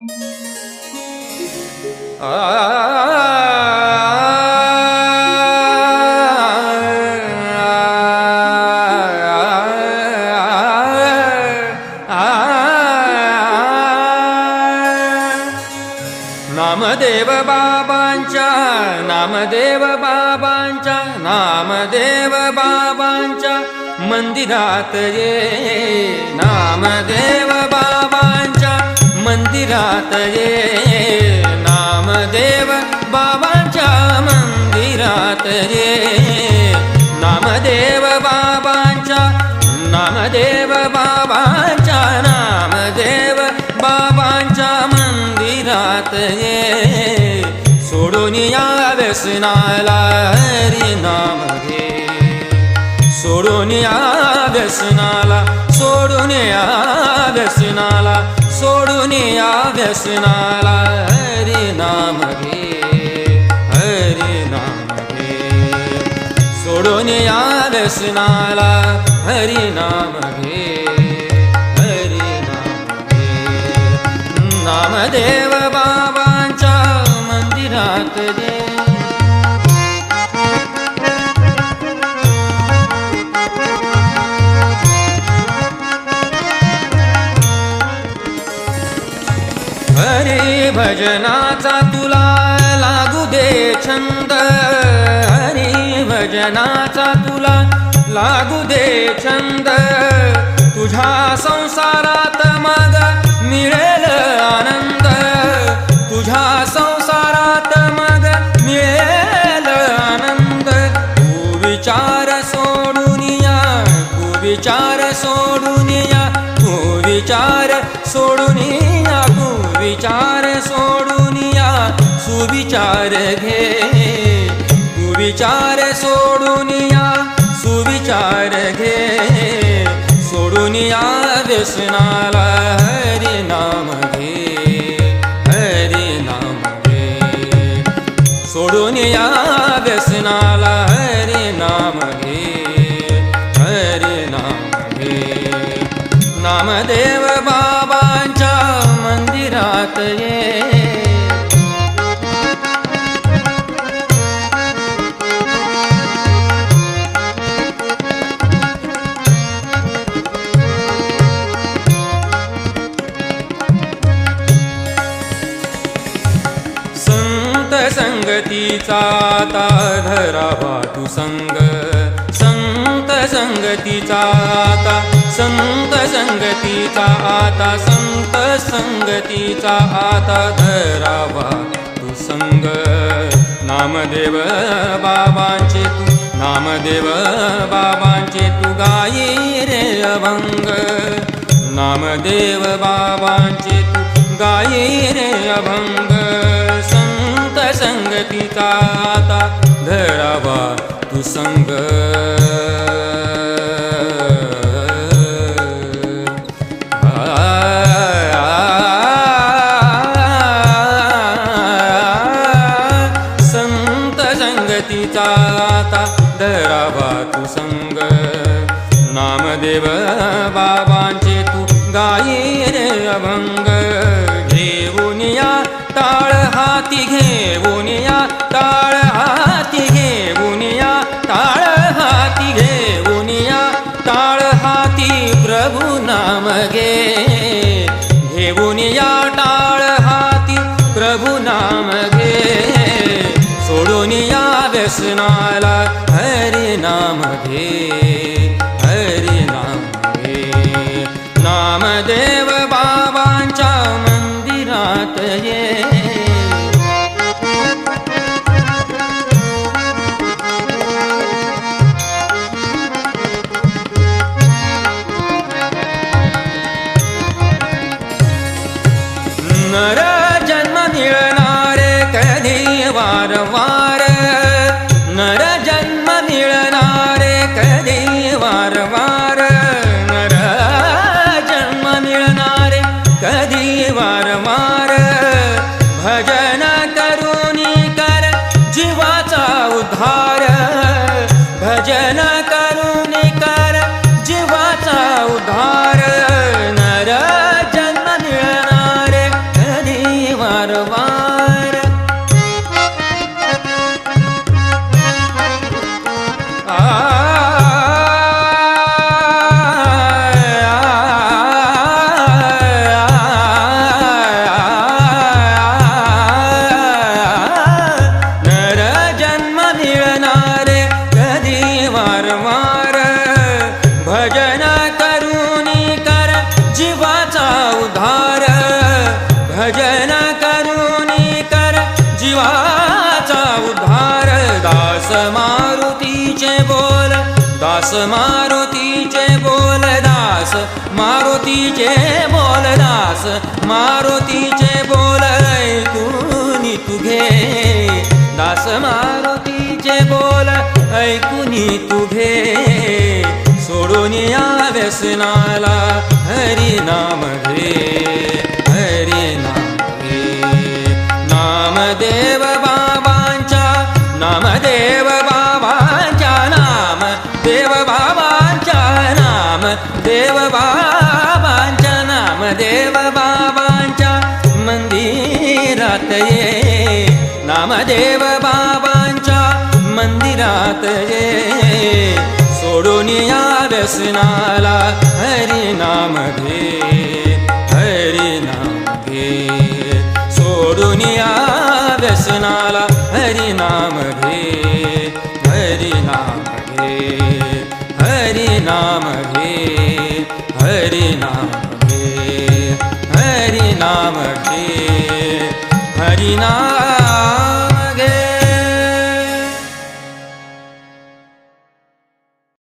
नामदेव बाबांच्या नामदेव बाबांच्या नामदेव बाबांच्या मंदिरात ये. नामदेव मंदिरात ये नामदेव बाबांच्या मंदिरात ये. नामदेव बाबांच्या नामदेव बाबांच्या नामदेव बाबांच्या मंदिरात ये. सोडून या व्यसनाला हरी नाम घे सोडून या व्यसनाला सोडून या व्यसनाला या व्यसनाला हरी नाम घे हरी नाम घे. सोडून या व्यसनाला हरी नाम घे हरी नाम घे. नामदेव बा हरी भजनाचा तुला लागू दे छंद. हरी भजनाचा तुला लागू दे छंद. तुझ्या संसारात मग मिळेल आनंद. तुझ्या संसारात मग मिळेल आनंद. तू विचार सोडून या तू विचार सोडून या तू विचार सोडून या विचार सोडून या सुविचार घे. कुविचार सोडून या सुविचार घे. सोडून या व्यसनाला हरी नाम घे हरी नाम घे. सोडून या व्यसनाला संगतीचा आता धरावा तू संग. संत संगतीचा आता संत संगतीचा आता संत संगतीचा आता धरावा तू संग. नामदेव बाबांचे तू नामदेव बाबांचे तू गाई रे अभंग. नामदेव बाबांचे तू गाई रे अभंग. संगतीचा आता धरावा तू संग संत संगतीचा आता धरावा तू संग नामदेव बाबांचे कृष्णाला व्यसनाला हरी नाम घे हरी नाम घे नामदेव बाबांच्या मंदिरात ये. नर जन्म मिळणारे வாரமா मारुतीचे बोल. दास मारुतीचे बोल दास. मारुतीचे बोल दास. मारुतीचे बोल ऐकून तुघे. दास मारुतीचे बोल ऐकून तुघे. सोडून या व्यसनाला हरिनाम घे. देव बाबांच्या मंदिरात ये. सोडून या व्यसनाला हरी नाम घे हरी नाम घे. सोडून या व्यसनाला हरी नाम घे हरी नाम घे हरी नाम घे हरी नाम घे हरी नाम घे. हरी नाम